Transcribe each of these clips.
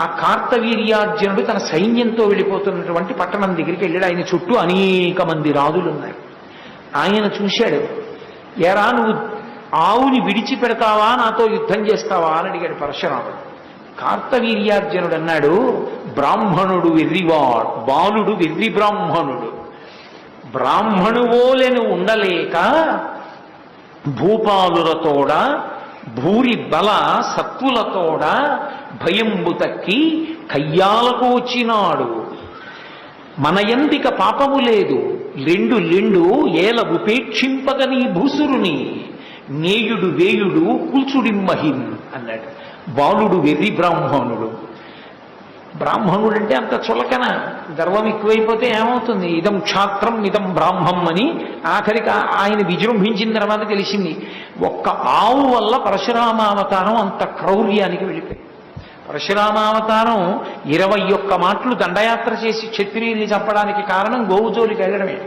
ఆ కార్తవీర్యార్జునుడు తన సైన్యంతో వెళ్ళిపోతున్నటువంటి పట్టణం దగ్గరికి వెళ్ళాడు. ఆయన చుట్టూ అనేక మంది రాజులు ఉన్నారు ఆయన చూశాడు ఎరా నువ్వు ఆవుని విడిచిపెడతావా? నాతో యుద్ధం చేస్తావా? అని అడిగాడు పరశురాముడు. కార్తవీర్యార్జునుడు అన్నాడు బ్రాహ్మణుడు వెర్రివాడు బాలుడు వెర్రి బ్రాహ్మణుడు. బ్రాహ్మణువోలెను ఉండలేక భూపాలులతోడ భూరి బల సత్తులతోడ భయంబు తక్కి కయ్యాలకు వచ్చినాడు మన ఎందిక పాపము లేదు. లెండు లెండు ఏల ఉపేక్షింపగని భూసురుని. నేయుడు వేయుడు కూల్చుడిమ్మహిం అన్నాడు. బాలుడు వెర్రి బ్రాహ్మణుడు. బ్రాహ్మణుడు అంటే అంత చులకన. గర్వం ఎక్కువైపోతే ఏమవుతుంది? ఇదం క్షాత్రం ఇదం బ్రాహ్మం అని ఆఖరికి ఆయన విజృంభించిన తర్వాత తెలిసింది. ఒక్క ఆవు వల్ల పరశురామావతారం అంత క్రౌర్యానికి వెళ్ళిపోయింది. పరశురామావతారం ఇరవై ఒక్క మాటలు దండయాత్ర చేసి క్షత్రియుల్ని చంపడానికి కారణం గోవుజోలికి వెళ్ళడమే.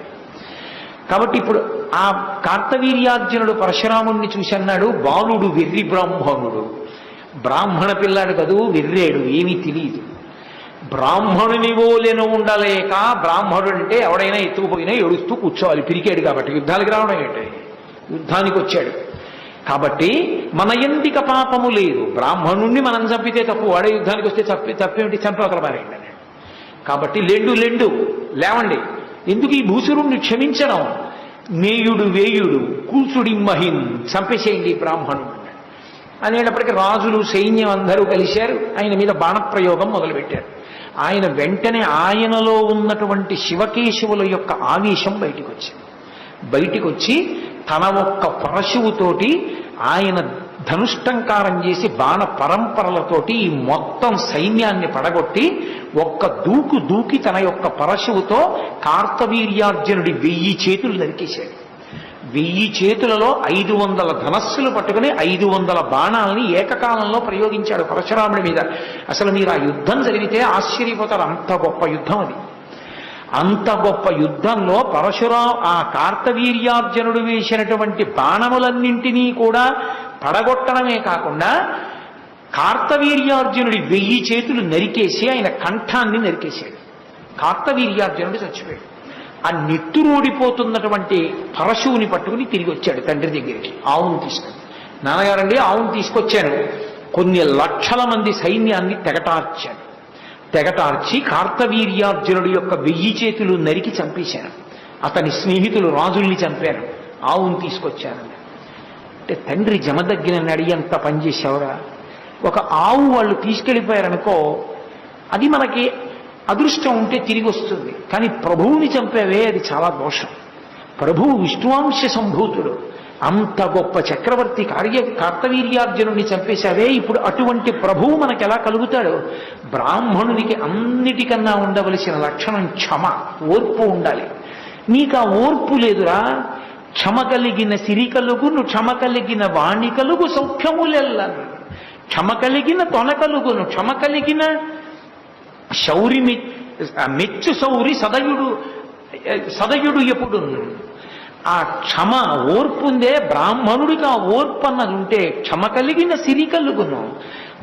కాబట్టి ఇప్పుడు ఆ కార్తవీర్యార్జునుడు పరశురాముణ్ణి చూసి అన్నాడు బాలుడు వెర్రి బ్రాహ్మణుడు. బ్రాహ్మణ పిల్లాడు కదూ వెర్రేడు ఏమీ తెలియదు బ్రాహ్మణుని ఓలెను ఉండలేక బ్రాహ్మణుడు అంటే ఎవడైనా ఎత్తుకుపోయినా ఏడుస్తూ కూర్చోవాలి. పిరికాడు కాబట్టి యుద్ధానికి రావడం ఏంటి? యుద్ధానికి వచ్చాడు. కాబట్టి మన ఎందిక పాపము లేదు? బ్రాహ్మణుణ్ణి మనం చంపితే తప్పు వాడే యుద్ధానికి వస్తే చంపి తప్పేమిటి? చంపవతల పారేయండి కాబట్టి లెండు లెండు లేవండి. ఎందుకు ఈ భూసురుణ్ణి క్షమించడం? నేయుడు వేయుడు కూల్చుడి మహిన్ చంపేసేయండి బ్రాహ్మణుడు అనేటప్పటికీ రాజులు సైన్యం అందరూ కలిశారు. ఆయన మీద బాణప్రయోగం మొదలుపెట్టారు. ఆయన వెంటనే ఆయనలో ఉన్నటువంటి శివకేశవుల యొక్క ఆవేశం బయటికి వచ్చింది బయటికి వచ్చి తన ఒక్క పరశువుతోటి ఆయన ధనుష్టంకారం చేసి బాణ పరంపరలతోటి ఈ మొత్తం సైన్యాన్ని పడగొట్టి ఒక్క దూకు దూకి తన యొక్క పరశువుతో కార్తవీర్యార్జునుడి వెయ్యి చేతులు నరికేశాడు. వెయ్యి చేతులలో ఐదు వందల ధనస్సులు పట్టుకుని ఐదు వందల బాణాలని ఏకకాలంలో ప్రయోగించాడు పరశురాముడి మీద. అసలు మీరు ఆ యుద్ధం జరిగితే ఆశ్చర్యపోతారు. అంత గొప్ప యుద్ధం అది. అంత గొప్ప యుద్ధంలో పరశురాం ఆ కార్తవీర్యార్జునుడు వేసినటువంటి బాణములన్నింటినీ కూడా పడగొట్టడమే కాకుండా కార్తవీర్యార్జునుడి వెయ్యి చేతులు నరికేసి ఆయన కంఠాన్ని నరికేశాడు. కార్తవీర్యార్జునుడు చచ్చిపోయాడు. ఆ నెత్తురోడిపోతున్నటువంటి పరశువుని పట్టుకుని తిరిగి వచ్చాడు తండ్రి దగ్గరికి. ఆవును తీసుకుని. నాన్నగారండి ఆవును తీసుకొచ్చాను. కొన్ని లక్షల మంది సైన్యాన్ని తెగటార్చాడు తెగటార్చి కార్తవీర్యార్జునుడి యొక్క వెయ్యి చేతులు నరికి చంపేశాను అతని స్నేహితులు రాజుల్ని చంపారు. ఆవును తీసుకొచ్చాను అంటే తండ్రి జమదగ్గిన నడి అంత పనిచేసేవరా ఒక ఆవు వాళ్ళు తీసుకెళ్ళిపోయారనుకో అది మనకి అదృష్టం ఉంటే తిరిగి వస్తుంది. కానీ ప్రభువుని చంపేవే అది చాలా దోషం. ప్రభువు విష్ణువాంశ సంభూతుడు. అంత గొప్ప చక్రవర్తి కార్య కార్తవీర్యార్జునుడిని చంపేశావే ఇప్పుడు అటువంటి ప్రభువు మనకు ఎలా కలుగుతాడో? బ్రాహ్మణునికి అన్నిటికన్నా ఉండవలసిన లక్షణం క్షమ ఓర్పు ఉండాలి. నీకు ఆ ఓర్పు లేదురా. క్షమ కలిగిన సిరి కలుగును క్షమ కలిగిన వాణి కలుగు సౌఖ్యములెల్లను క్షమ కలిగిన తొన కలుగును క్షమ కలిగిన శౌరి మెచ్చు సౌరి సదయుడు సదయుడు ఎప్పుడు ఆ క్షమ ఓర్పుందే బ్రాహ్మణుడికి ఆ ఓర్పు అన్నది ఉంటే క్షమ కలిగిన సిరి కలుగును.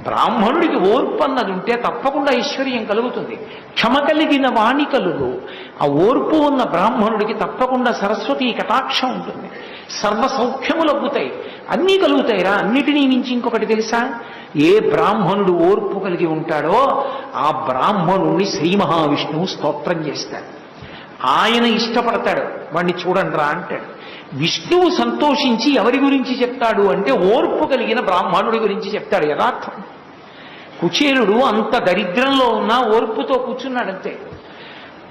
బ్రాహ్మణుడికి ఓర్పు అన్నది ఉంటే తప్పకుండా ఐశ్వర్యం కలుగుతుంది. క్షమ కలిగిన వాణి కలుగు. ఆ ఓర్పు ఉన్న బ్రాహ్మణుడికి తప్పకుండా సరస్వతి కటాక్షం ఉంటుంది. సర్వ సౌఖ్యములు అబ్బుతాయి. అన్నీ కలుగుతాయిరా. అన్నిటినీ మించి ఇంకొకటి తెలుసా? ఏ బ్రాహ్మణుడు ఓర్పు కలిగి ఉంటాడో ఆ బ్రాహ్మణుణ్ణి శ్రీ మహావిష్ణువు స్తోత్రం చేస్తాడు. ఆయన ఇష్టపడతాడు. వాణ్ణి చూడండిరా అంటాడు. విష్ణువు సంతోషించి ఎవరి గురించి చెప్తాడు అంటే ఓర్పు కలిగిన బ్రాహ్మణుడి గురించి చెప్తాడు యథార్థం. కుచేరుడు అంత దరిద్రంలో ఉన్న ఓర్పుతో కూర్చున్నాడంతే.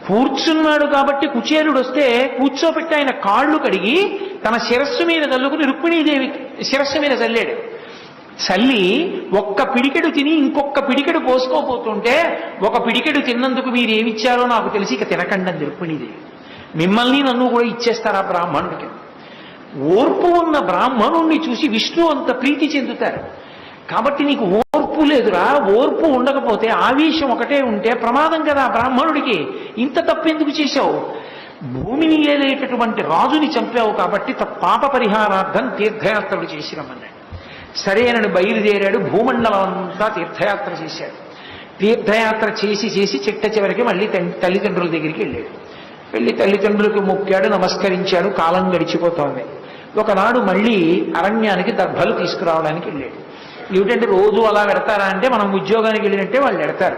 కూర్చున్నాడు కాబట్టి కుచేరుడు వస్తే కూర్చోబెట్టి ఆయన కాళ్ళు కడిగి తన శిరస్సు మీద చల్లుకుని రుక్మిణీదేవి శిరస్సు మీద చల్లాడు చల్లి ఒక్క పిడికెడు తిని ఇంకొక పిడికెడు పోసుకోపోతుంటే ఒక పిడికెడు తిన్నందుకు మీరు ఏమిచ్చారో నాకు తెలిసి ఇక తినకండి అని రుక్మిణీదేవి మిమ్మల్ని నన్ను కూడా ఇచ్చేస్తారా బ్రాహ్మణుడికి? ఓర్పు ఉన్న బ్రాహ్మణుణ్ణి చూసి విష్ణు అంత ప్రీతి చెందుతారు. కాబట్టి నీకు ఓర్పు లేదురా ఓర్పు ఉండకపోతే ఆవేశం ఒకటే ఉంటే ప్రమాదం కదా బ్రాహ్మణుడికి. ఇంత తప్పెందుకు చేశావు? భూమిని ఏలేటటువంటి రాజుని చంపావు కాబట్టి పాప పరిహారార్థం తీర్థయాత్రలు చేసి సరేనని బయలుదేరాడు భూమండలం అంతా తీర్థయాత్ర చేశాడు. తీర్థయాత్ర చేసి చేసి చిట్ట చివరికి మళ్ళీ తల్లిదండ్రుల దగ్గరికి వెళ్ళాడు. వెళ్ళి తల్లిదండ్రులకు మొక్కాడు నమస్కరించాడు కాలం గడిచిపోతోంది. ఒకనాడు మళ్ళీ అరణ్యానికి దర్భలు తీసుకురావడానికి వెళ్ళాడు. ఏమిటంటే రోజు అలా పెడతారా అంటే మనం ఉద్యోగానికి వెళ్ళినట్టే వాళ్ళు పెడతారు.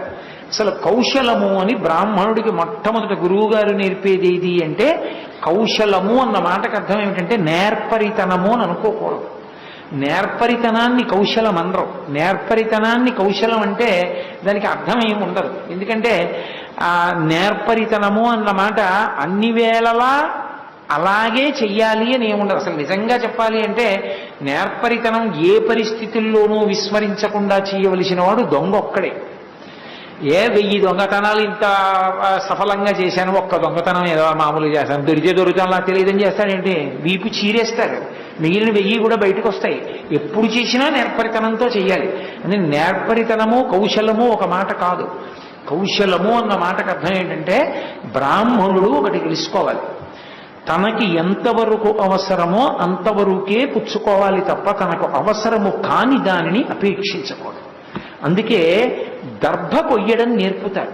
అసలు కౌశలము అని బ్రాహ్మణుడికి మొట్టమొదటి గురువు గారు నేర్పేది ఏది అంటే కౌశలము అన్న మాటకు అర్థం ఏమిటంటే నేర్పరితనము అని అనుకోకూడదు. నేర్పరితనాన్ని కౌశలం అనరు. నేర్పరితనాన్ని కౌశలం అంటే దానికి అర్థం ఏమి ఉండదు. ఎందుకంటే ఆ నేర్పరితనము అన్నమాట అన్ని వేళలా అలాగే చెయ్యాలి అని ఏముండదు అసలు నిజంగా చెప్పాలి అంటే నేర్పరితనం ఏ పరిస్థితుల్లోనూ విస్మరించకుండా చేయవలసిన వాడు దొంగ ఒక్కడే. ఏ వెయ్యి దొంగతనాలు ఇంత సఫలంగా చేశాను? ఒక్క దొంగతనం ఏదో మామూలు చేశాను. దొరికితే దొరుకుతాను నాకు తెలియదని చేస్తాడేంటి వీపు చీరేస్తారు. మిగిలిన వెయ్యి కూడా బయటకు వస్తాయి ఎప్పుడు చేసినా నేర్పరితనంతో చెయ్యాలి అంటే నేర్పరితనము కౌశలము ఒక మాట కాదు. కౌశలము అన్న మాటకు అర్థం ఏంటంటే బ్రాహ్మణుడు ఒకటి తెలుసుకోవాలి. తనకి ఎంతవరకు అవసరమో అంతవరకే పుచ్చుకోవాలి తప్ప తనకు అవసరము కాని దానిని అపేక్షించకూడదు. అందుకే దర్భ కొయ్యడం నేర్పుతారు.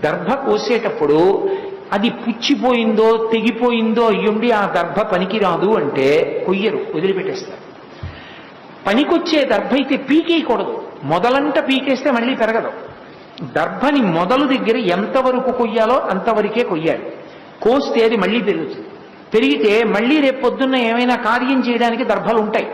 దర్భ కోసేటప్పుడు అది పుచ్చిపోయిందో తెగిపోయిందో అయ్యుండి ఆ దర్భ పనికిరాదు అంటే కొయ్యరు వదిలిపెట్టేస్తారు. పనికొచ్చే దర్భ అయితే పీకేయకూడదు. మొదలంట పీకేస్తే మళ్ళీ పెరగదు. దర్భని మొదలు దగ్గర ఎంతవరకు కొయ్యాలో అంతవరకే కొయ్యాలి. కోస్తే అది మళ్ళీ పెరుగుతుంది. పెరిగితే మళ్ళీ రేపు పొద్దున్న ఏమైనా కార్యం చేయడానికి దర్భలు ఉంటాయి.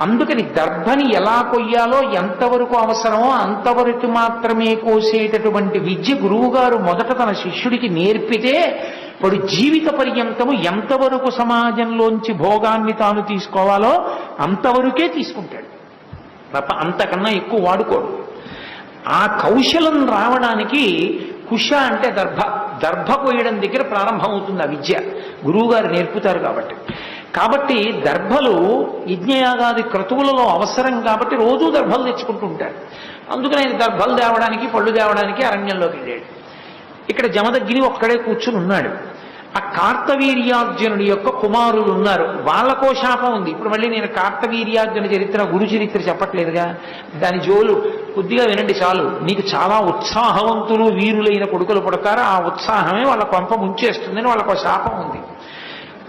అందుకని దర్భని ఎలా కొయ్యాలో ఎంతవరకు అవసరమో అంతవరకు మాత్రమే కోసేటటువంటి విద్య గురువుగారు మొదట తన శిష్యుడికి నేర్పితే వాడు జీవిత పర్యంతము ఎంతవరకు సమాజంలోంచి భోగాన్ని తాను తీసుకోవాలో అంతవరకే తీసుకుంటాడు. తప్ప అంతకన్నా ఎక్కువ వాడుకోడు. ఆ కౌశలం రావడానికి కుష అంటే దర్భ. దర్భ కొయ్యడం దగ్గర ప్రారంభమవుతుంది ఆ విద్య. గురువుగారు నేర్పుతారు కాబట్టి. కాబట్టి దర్భలు యజ్ఞయాగాది క్రతువులలో అవసరం కాబట్టి రోజూ దర్భలు తెచ్చుకుంటూ ఉంటారు అందుకని ఆయన దర్భలు తేవడానికి పళ్ళు తేవడానికి అరణ్యంలోకి వెళ్ళాడు. ఇక్కడ జమదగ్గిని ఒక్కడే కూర్చుని ఉన్నాడు. ఆ కార్తవీర్యార్జునుడి యొక్క కుమారులు ఉన్నారు. వాళ్ళకో శాపం ఉంది. ఇప్పుడు మళ్ళీ నేను కార్తవీర్యార్జున చరిత్ర గురు చరిత్ర చెప్పట్లేదుగా? దాని జోలు కొద్దిగా వినండి చాలు. నీకు చాలా ఉత్సాహవంతులు వీరులైన కొడుకులు పుడతారు. ఆ ఉత్సాహమే వాళ్ళ కొంప ముంచేస్తుందని వాళ్ళకు శాపం ఉంది.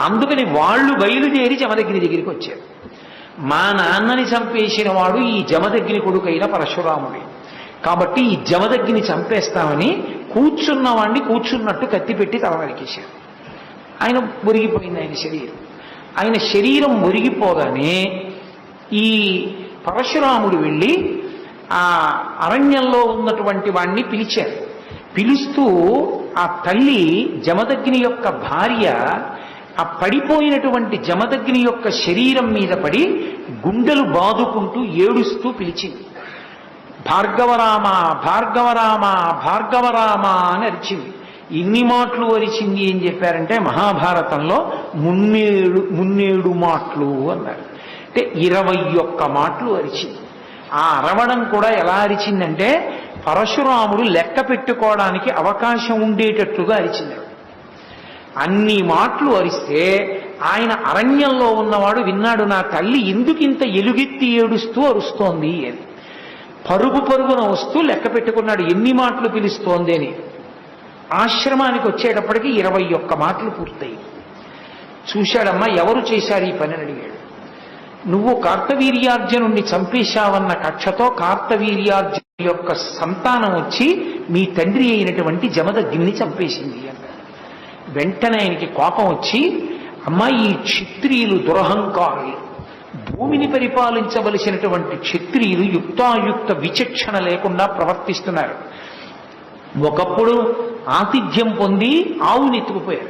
అందుకని వాళ్ళు బయలుదేరి జమదగ్ని దగ్గరికి వచ్చారు. మా నాన్నని చంపేసిన వాడు ఈ జమదగ్ని కొడుకైన పరశురాముడి. కాబట్టి ఈ జమదగ్ని చంపేస్తామని కూర్చున్నవాడిని కూర్చున్నట్టు కత్తి పెట్టి తల నరికేశారు. ఆయన మురిగిపోయింది ఆయన శరీరం. ఆయన శరీరం మురిగిపోగానే ఈ పరశురాముడు వెళ్ళి ఆ అరణ్యంలో ఉన్నటువంటి వాణ్ణి పిలిచారు. పిలుస్తూ ఆ తల్లి జమదగ్ని యొక్క భార్య ఆ పడిపోయినటువంటి జమదగ్ని యొక్క శరీరం మీద పడి గుండెలు బాదుకుంటూ ఏడుస్తూ పిలిచింది. భార్గవరామ భార్గవరామ భార్గవరామ అని అరిచింది. ఇన్ని మాటలు అరిచింది ఏం చెప్పారంటే మహాభారతంలో మున్నేడు మున్నేడు మాటలు అన్నారు. అంటే ఇరవై ఒక్క మాటలు అరిచింది. ఆ అరవడం కూడా ఎలా అరిచిందంటే పరశురాముడు లెక్క పెట్టుకోవడానికి అవకాశం ఉండేటట్లుగా అరిచింది. అన్ని మాటలు అరిస్తే ఆయన అరణ్యంలో ఉన్నవాడు విన్నాడు నా తల్లి ఎందుకింత ఎలుగెత్తి ఏడుస్తూ అరుస్తోంది? అని. పరుగు పరుగున వస్తూ లెక్క పెట్టుకున్నాడు ఎన్ని మాటలు పిలుస్తోంది? అని. ఆశ్రమానికి వచ్చేటప్పటికి ఇరవై ఒక్క మాటలు పూర్తయి చూశాడమ్మా ఎవరు చేశారు ఈ పని అడిగాడు. నువ్వు కార్తవీర్యార్జునుణ్ణి చంపేశావన్న కక్షతో కార్తవీర్యార్జును యొక్క సంతానం వచ్చి మీ తండ్రి అయినటువంటి జమదగ్ని చంపేసింది అన్నాడు వెంటనే ఆయనకి కోపం వచ్చి అమ్మా ఈ క్షత్రియులు దురహంకారులు. భూమిని పరిపాలించవలసినటువంటి క్షత్రియులు యుక్తాయుక్త విచక్షణ లేకుండా ప్రవర్తిస్తున్నారు. ఒకప్పుడు ఆతిథ్యం పొంది ఆవుని ఎత్తుకుపోయారు.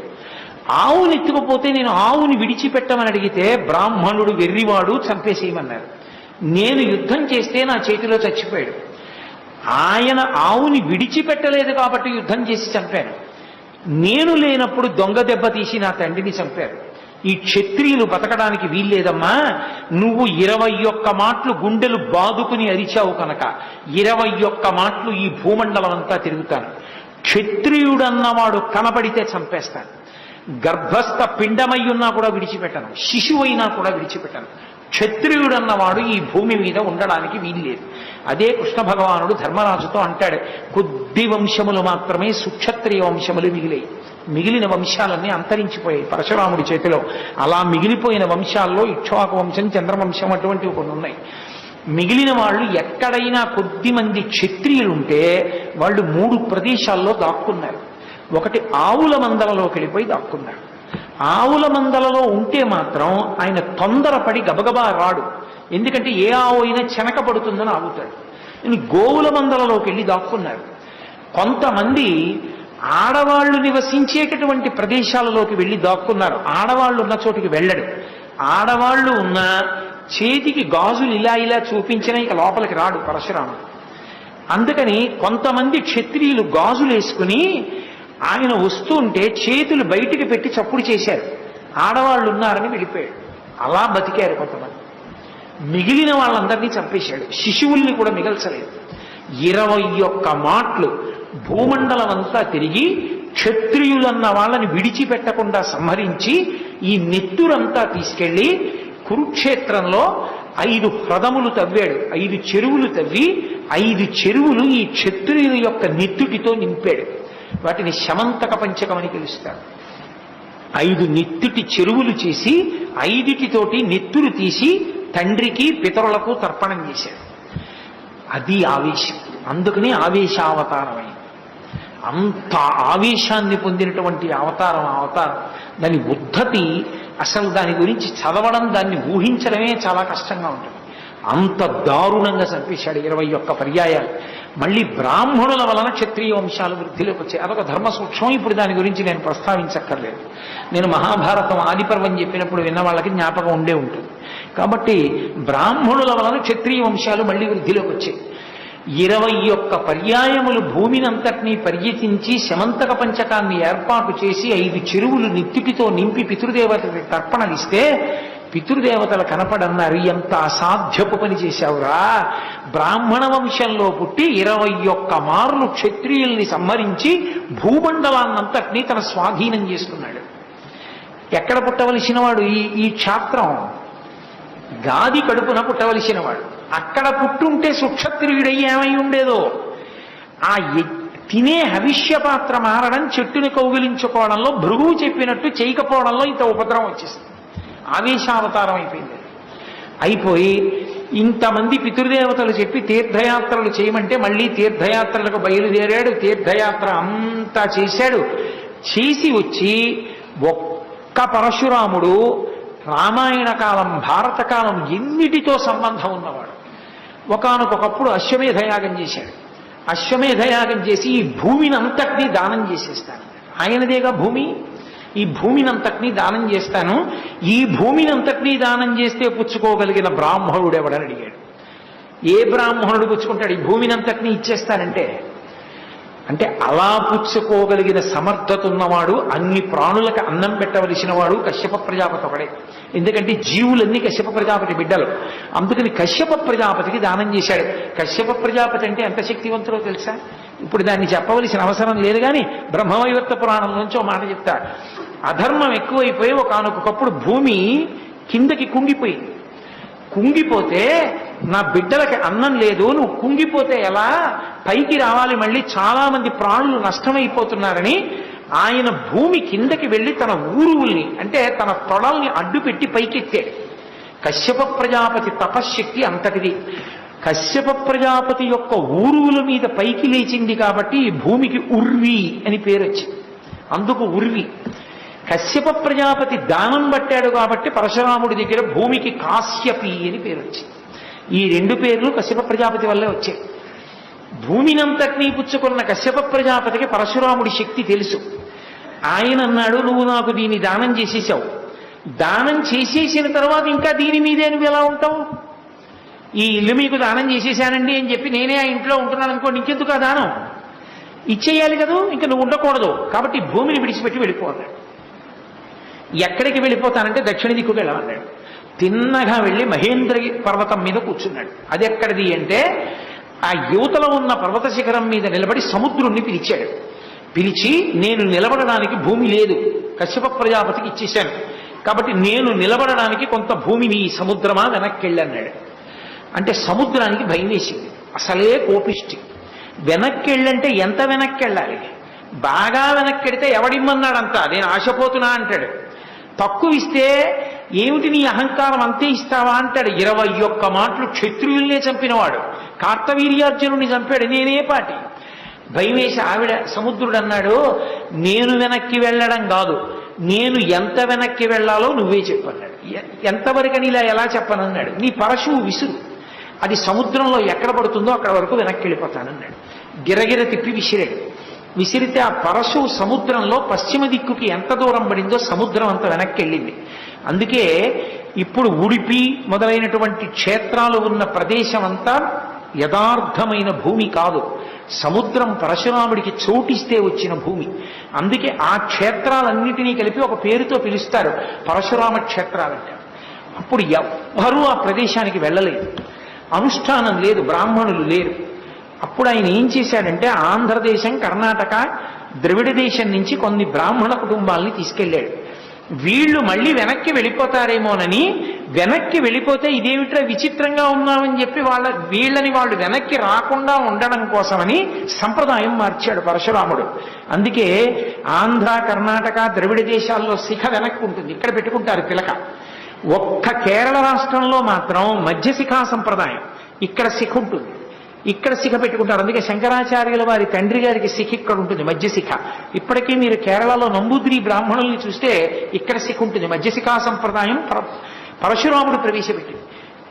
ఆవుని ఎత్తుకుపోతే నేను ఆవుని విడిచిపెట్టమని అడిగితే బ్రాహ్మణుడు వెర్రివాడు చంపేసేయమన్నారు. నేను యుద్ధం చేస్తే నా చేతిలో చచ్చిపోయాడు. ఆయన ఆవుని విడిచిపెట్టలేదు కాబట్టి యుద్ధం చేసి చంపాను. నేను లేనప్పుడు దొంగ దెబ్బ తీసి నా తండ్రిని చంపారు. ఈ క్షత్రియులు బతకడానికి వీల్లేదమ్మా. నువ్వు ఇరవై ఒక్క మాటలు గుండెలు బాదుకుని అరిచావు కనుక ఇరవై ఒక్క మాటలు ఈ భూమండలం అంతా తిరుగుతాను. క్షత్రియుడన్నవాడు కనబడితే చంపేస్తాను. గర్భస్థ పిండమై ఉన్నా కూడా విడిచిపెట్టను. శిశువైనా కూడా విడిచిపెట్టను. క్షత్రియుడన్నవాడు ఈ భూమి మీద ఉండడానికి వీల్లేదు. అదే కృష్ణ భగవానుడు ధర్మరాజుతో అంటాడు కొద్ది వంశములు మాత్రమే సుక్షత్రియ వంశములు మిగిలాయి. మిగిలిన వంశాలన్నీ అంతరించిపోయాయి పరశురాముడి చేతిలో. అలా మిగిలిపోయిన వంశాల్లో ఇక్ష్వాకు వంశం చంద్రవంశం అటువంటివి కొన్ని ఉన్నాయి. మిగిలిన వాళ్ళు ఎక్కడైనా కొద్ది మంది క్షత్రియులుంటే వాళ్ళు మూడు ప్రదేశాల్లో దాక్కున్నారు. ఒకటి ఆవుల మందలలోకి వెళ్ళిపోయి దాక్కున్నారు. ఆవుల మందలలో ఉంటే మాత్రం ఆయన తొందరపడి గబగబా రాడు. ఎందుకంటే ఏ ఆవు అయినా చెనక పడుతుందని ఆగుతాడు గోవుల మందలలోకి వెళ్ళి దాక్కున్నారు. కొంతమంది ఆడవాళ్ళు నివసించేటటువంటి ప్రదేశాలలోకి వెళ్ళి దాక్కున్నారు. ఆడవాళ్ళు ఉన్న చోటికి వెళ్ళడు. ఆడవాళ్ళు ఉన్న చేతికి గాజులు ఇలా ఇలా చూపించినా ఇక లోపలికి రాడు పరశురాముడు. అందుకని కొంతమంది క్షత్రియులు గాజులు వేసుకుని ఆయన వస్తుంటే చేతులు బయటికి పెట్టి చప్పుడు చేశారు. ఆడవాళ్ళు ఉన్నారని వెళ్ళిపోయాడు అలా బతికారు కొంతమంది. మిగిలిన వాళ్ళందరినీ చంపేశాడు. శిశువుల్ని కూడా మిగల్చలేదు. ఇరవై ఒక్క మాటలు భూమండలం అంతా తిరిగి క్షత్రియులన్న వాళ్ళని విడిచిపెట్టకుండా సంహరించి ఈ నెత్తురంతా తీసుకెళ్ళి కురుక్షేత్రంలో ఐదు హ్రదములు తవ్వాడు. ఐదు చెరువులు తవ్వి ఐదు చెరువులు ఈ క్షత్రియుల యొక్క నెత్తుటితో నింపాడు. వాటిని శమంతక పంచకమని పిలుస్తారు. ఐదు నెత్తుటి చెరువులు చేసి ఐదుటితోటి నెత్తులు తీసి తండ్రికి పితరులకు తర్పణం చేశాడు అది ఆవేశం. అందుకని ఆవేశావతారమైంది. అంత ఆవేశాన్ని పొందినటువంటి అవతారం అవతారం. దాని ఉద్ధతి అసలు దాని గురించి చదవడం దాన్ని ఊహించడమే చాలా కష్టంగా ఉంటుంది. అంత దారుణంగా చంపేశాడు ఇరవై ఒక్క పర్యాయాలు. మళ్ళీ బ్రాహ్మణుల వలన క్షత్రియ వంశాలు వృద్ధిలోకి వచ్చాయి. అదొక ధర్మ సూక్ష్మం. ఇప్పుడు దాని గురించి నేను ప్రస్తావించక్కర్లేదు. నేను మహాభారతం ఆదిపర్వం చెప్పినప్పుడు విన్న వాళ్ళకి జ్ఞాపకం ఉండే ఉంటుంది. కాబట్టి బ్రాహ్మణుల వలన క్షత్రియ వంశాలు మళ్ళీ వృద్ధిలోకి వచ్చాయి. ఇరవై ఒక్క పర్యాయములు భూమినంతటినీ పర్యటించి శమంతక పంచకాన్ని ఏర్పాటు చేసి ఐదు చెరువులు నిత్తిటితో నింపి పితృదేవతకి తర్పణలిస్తే పితృదేవతలు కనపడన్నారు ఎంత అసాధ్యపు పని చేశావురా. బ్రాహ్మణ వంశంలో పుట్టి ఇరవై ఒక్క మార్లు క్షత్రియుల్ని సంహరించి భూమండలాన్నంతటినీ తన స్వాధీనం చేసుకున్నాడు. ఎక్కడ పుట్టవలసిన వాడు ఈ ఈ క్షాత్రం. గాది కడుపున పుట్టవలసిన వాడు అక్కడ పుట్టుంటే సుక్షత్రియుడై ఏమై ఉండేదో? ఆ ఎ- తినే హవిష్య పాత్ర మారడం చెట్టుని కౌగిలించుకోవడంలో భృగువు చెప్పినట్టు చేయకపోవడంలో ఇంత ఉపద్రవం వచ్చేసింది. ఆవేశావతారం అయిపోయింది అయిపోయి ఇంతమంది పితృదేవతలు చెప్పి తీర్థయాత్రలు చేయమంటే మళ్ళీ తీర్థయాత్రలకు బయలుదేరాడు. తీర్థయాత్ర అంతా చేశాడు. చేసి వచ్చి ఒక్క పరశురాముడు రామాయణ కాలం భారతకాలం ఎన్నిటితో సంబంధం ఉన్నవాడు. ఒకానొకప్పుడు అశ్వమేధయాగం చేశాడు. అశ్వమేధయాగం చేసి ఈ భూమిని అంతటినీ దానం చేసేస్తాను ఆయనదేగా భూమి? ఈ భూమినంతటినీ దానం చేస్తాను. ఈ భూమినంతటినీ దానం చేస్తే పుచ్చుకోగలిగిన బ్రాహ్మణుడు ఎవడని అడిగాడు. ఏ బ్రాహ్మణుడు పుచ్చుకుంటాడు? ఈ భూమినంతటినీ ఇచ్చేస్తానంటే. అంటే అలా పుచ్చుకోగలిగిన సమర్థత ఉన్నవాడు అన్ని ప్రాణులకు అన్నం పెట్టవలసిన వాడు కశ్యప ప్రజాపతి ఒకడే. ఎందుకంటే జీవులన్నీ కశ్యప ప్రజాపతి బిడ్డలు. అందుకని కశ్యప ప్రజాపతికి దానం చేశాడు. కశ్యప ప్రజాపతి అంటే ఎంత శక్తివంతుడో తెలుసా? ఇప్పుడు దాన్ని చెప్పవలసిన అవసరం లేదు కానీ బ్రహ్మవైవర్త పురాణం నుంచి ఓ మాట చెప్తా అధర్మం ఎక్కువైపోయి ఒకనొకప్పుడు భూమి కిందకి కుంగిపోయింది. కుంగిపోతే నా బిడ్డలకి అన్నం లేదు నువ్వు కుంగిపోతే ఎలా? పైకి రావాలి మళ్ళీ చాలా మంది ప్రాణులు నష్టమైపోతున్నారని ఆయన భూమి కిందకి వెళ్ళి తన ఊరువుల్ని అంటే తన తొడల్ని అడ్డు పెట్టి పైకెత్తాడు. కశ్యప ప్రజాపతి తపశ్శక్తి అంతటిది. కశ్యప ప్రజాపతి యొక్క ఊరువుల మీద పైకి లేచింది కాబట్టి భూమికి ఉర్వి అని పేరు వచ్చింది అందుకు ఉర్వి. కశ్యప ప్రజాపతి దానం పట్టాడు కాబట్టి పరశురాముడి దగ్గర భూమికి కాశ్యపి అని పేరు వచ్చింది. ఈ రెండు పేర్లు కశ్యప ప్రజాపతి వల్లే వచ్చాయి. భూమినంతటినీ పుచ్చుకున్న కశ్యప ప్రజాపతికి పరశురాముడి శక్తి తెలుసు. ఆయన అన్నాడు నువ్వు నాకు దీన్ని దానం చేసేసావు. దానం చేసేసిన తర్వాత ఇంకా దీని మీదే నువ్వు ఎలా ఉంటావు? ఈ ఇల్లు మీకు దానం చేసేసానండి అని చెప్పి నేనే ఆ ఇంట్లో ఉంటున్నాను అనుకోండి ఇంకెందుకు ఆ దానం? ఇచ్చేయాలి కదా? ఇంకా నువ్వు ఉండకూడదు. కాబట్టి భూమిని విడిచిపెట్టి వెళ్ళిపోతాడు ఎక్కడికి వెళ్ళిపోతానంటే దక్షిణ దిక్కుకు వెళ్ళమన్నాడు తిన్నగా వెళ్ళి మహేంద్రగి పర్వతం మీద కూర్చున్నాడు. అది ఎక్కడిది అంటే ఆ యువతలో ఉన్న పర్వత శిఖరం మీద నిలబడి సముద్రుణ్ణి పిలిచాడు. పిలిచి నేను నిలబడడానికి భూమి లేదు. కశ్యప ప్రజాపతికి ఇచ్చేశాను. కాబట్టి నేను నిలబడడానికి కొంత భూమిని ఈ సముద్రమా వెనక్కి వెళ్ళన్నాడు అంటే సముద్రానికి భయం వేసింది అసలే కోపిష్టి. వెనక్కి వెళ్ళంటే ఎంత వెనక్కి వెళ్ళాలి బాగా వెనక్కి వెడితే ఎవడిమ్మన్నాడంతా నేను ఆశపోతున్నా అంటాడు. తక్కువ ఇస్తే ఏమిటి నీ అహంకారం అంతే ఇస్తావా అంటాడు. ఇరవై ఒక్క మాటలు క్షత్రియుల్నే చంపినవాడు. కార్తవీర్యార్జునుడిని చంపాడు. నేనే పాటి. భయమేసి ఆవిడ సముద్రుడు అన్నాడు నేను వెనక్కి వెళ్ళడం కాదు. నేను ఎంత వెనక్కి వెళ్ళాలో నువ్వే చెప్పన్నాడు. ఎ- ఎంతవరకని ఇలా ఎలా చెప్పనన్నాడు. నీ పరశువు విసురు. అది సముద్రంలో ఎక్కడ పడుతుందో అక్కడ వరకు వెనక్కి వెళ్ళిపోతానన్నాడు. గిరగిర తిప్పి విసిరాడు. విసిరితే ఆ పరశు సముద్రంలో పశ్చిమ దిక్కుకి ఎంత దూరం పడిందో సముద్రం అంత వెనక్కి వెళ్ళింది అందుకే ఇప్పుడు ఉడిపి మొదలైనటువంటి క్షేత్రాలు ఉన్న ప్రదేశం అంతా యథార్థమైన భూమి కాదు. సముద్రం పరశురాముడికి చోటిస్తే వచ్చిన భూమి. అందుకే ఆ క్షేత్రాలన్నిటినీ కలిపి ఒక పేరుతో పిలుస్తారు. పరశురామ క్షేత్రాలంటారు అప్పుడు ఎవ్వరూ ఆ ప్రదేశానికి వెళ్ళలేదు. అనుష్ఠానం లేదు. బ్రాహ్మణులు లేరు. అప్పుడు ఆయన ఏం చేశాడంటే ఆంధ్రదేశం కర్ణాటక ద్రవిడ దేశం నుంచి కొన్ని బ్రాహ్మణ కుటుంబాలని తీసుకెళ్ళాడు. వీళ్ళు మళ్ళీ వెనక్కి వెళ్ళిపోతారేమోనని వెనక్కి వెళ్ళిపోతే ఇదేమిట్రా విచిత్రంగా ఉన్నామని చెప్పి వాళ్ళ వీళ్ళని వాళ్ళు వెనక్కి రాకుండా ఉండడం కోసమని సంప్రదాయం మార్చాడు పరశురాముడు. అందుకే ఆంధ్ర కర్ణాటక ద్రవిడ దేశాల్లో శిఖ వెనక్కి ఉంటుంది. ఇక్కడ పెట్టుకుంటారు తిలక. ఒక్క కేరళ రాష్ట్రంలో మాత్రం మధ్యశిఖా సంప్రదాయం. ఇక్కడ శిఖ ఉంటుంది. ఇక్కడ శిఖ పెట్టుకుంటారు. అందుకే శంకరాచార్యుల వారి తండ్రి గారికి శిఖ ఇక్కడ ఉంటుంది మధ్యశిఖ ఇప్పటికీ మీరు కేరళలో నంబూద్రి బ్రాహ్మణుల్ని చూస్తే ఇక్కడ శిఖ ఉంటుంది. మధ్యశిఖా సంప్రదాయం పర- పరశురాముడు ప్రవేశపెట్టింది.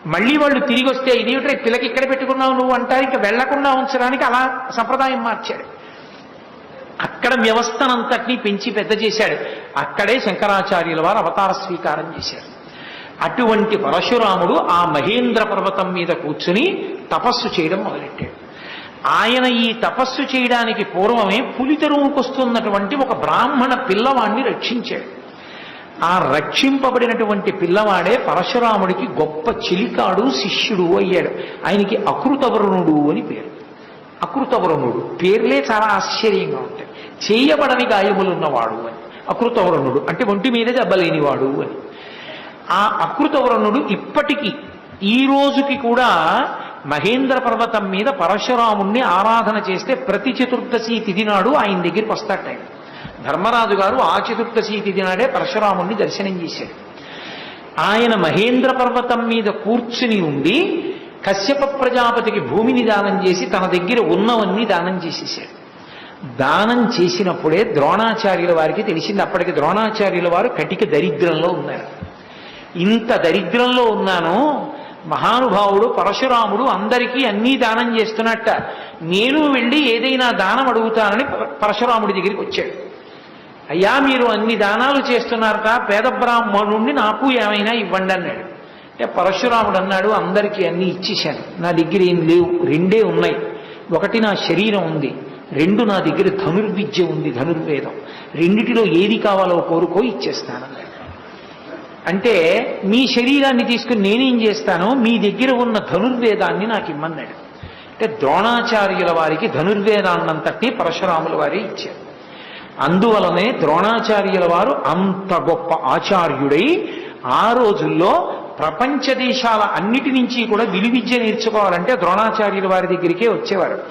మళ్ళీ వాళ్ళు తిరిగి వస్తే ఇదేమిట్రా పిల్లకి ఇక్కడ పెట్టుకున్నావు నువ్వు అంటారు. ఇంకా వెళ్ళకుండా ఉంచడానికి అలా సంప్రదాయం మార్చాడు. అక్కడ వ్యవస్థనంతటినీ పెంచి పెద్ద చేశాడు. అక్కడే శంకరాచార్యుల వారు అవతార స్వీకారం చేశారు. అటువంటి పరశురాముడు ఆ మహేంద్ర పర్వతం మీద కూర్చుని తపస్సు చేయడం మొదలెట్టాడు. ఆయన ఈ తపస్సు చేయడానికి పూర్వమే పులితెరువుకొస్తున్నటువంటి ఒక బ్రాహ్మణ పిల్లవాణ్ణి రక్షించాడు. ఆ రక్షింపబడినటువంటి పిల్లవాడే పరశురాముడికి గొప్ప చిలికాడు శిష్యుడు అయ్యాడు. ఆయనకి అకృతవరుణుడు అని పేరు. అకృతవరుణుడు. పేర్లే చాలా ఆశ్చర్యంగా ఉంటాయి. చేయబడని గాయములున్నవాడు అని. అకృతవరుణుడు. అంటే ఒంటి మీద దెబ్బలేనివాడు అని. ఆ అకృతవరుణుడు ఇప్పటికీ ఈ రోజుకి కూడా మహేంద్ర పర్వతం మీద పరశురాముణ్ణి ఆరాధన చేస్తే ప్రతి చతుర్దశి తిథి నాడు ఆయన దగ్గరికి వస్తాట ఆయన. ధర్మరాజు గారు ఆ చతుర్దశి తిథి నాడే పరశురాముణ్ణి దర్శనం చేశాడు. ఆయన మహేంద్ర పర్వతం మీద కూర్చుని ఉండి కశ్యప ప్రజాపతికి భూమిని దానం చేసి తన దగ్గర ఉన్నవన్నీ దానం చేసేసాడు దానం చేసినప్పుడే ద్రోణాచార్యుల వారికి తెలిసింది. అప్పటికి ద్రోణాచార్యుల వారు కటిక దరిద్రంలో ఉన్నారు. ఇంత దరిద్రంలో ఉన్నాను మహానుభావుడు పరశురాముడు అందరికీ అన్నీ దానం చేస్తున్నట్ట. నేను వెళ్ళి ఏదైనా దానం అడుగుతానని పరశురాముడి దగ్గరికి వచ్చాడు. అయ్యా మీరు అన్ని దానాలు చేస్తున్నారట పేద బ్రాహ్మణుణ్ణి నాకు ఏమైనా ఇవ్వండి అన్నాడు. అంటే పరశురాముడు అన్నాడు అందరికీ అన్ని ఇచ్చేశాను. నా దగ్గర ఏం లేవు రెండే ఉన్నాయి. ఒకటి నా శరీరం ఉంది రెండు నా దగ్గర ధనుర్విద్య ఉంది ధనుర్వేదం. రెండిటిలో ఏది కావాలో కోరుకో ఇచ్చేస్తానన్నాడు. అంటే మీ శరీరాన్ని తీసుకుని నేనేం చేస్తానో మీ దగ్గర ఉన్న ధనుర్వేదాన్ని నాకు ఇమ్మన్నాడు. అంటే ద్రోణాచార్యుల వారికి ధనుర్వేదాన్నంతటి పరశురాముల వారే ఇచ్చారు. అందువలనే ద్రోణాచార్యుల వారు అంత గొప్ప ఆచార్యుడై ఆ రోజుల్లో ప్రపంచ దేశాల అన్నిటి నుంచి కూడా విలువిద్య నేర్చుకోవాలంటే ద్రోణాచార్యుల వారి దగ్గరికే వచ్చేవారు.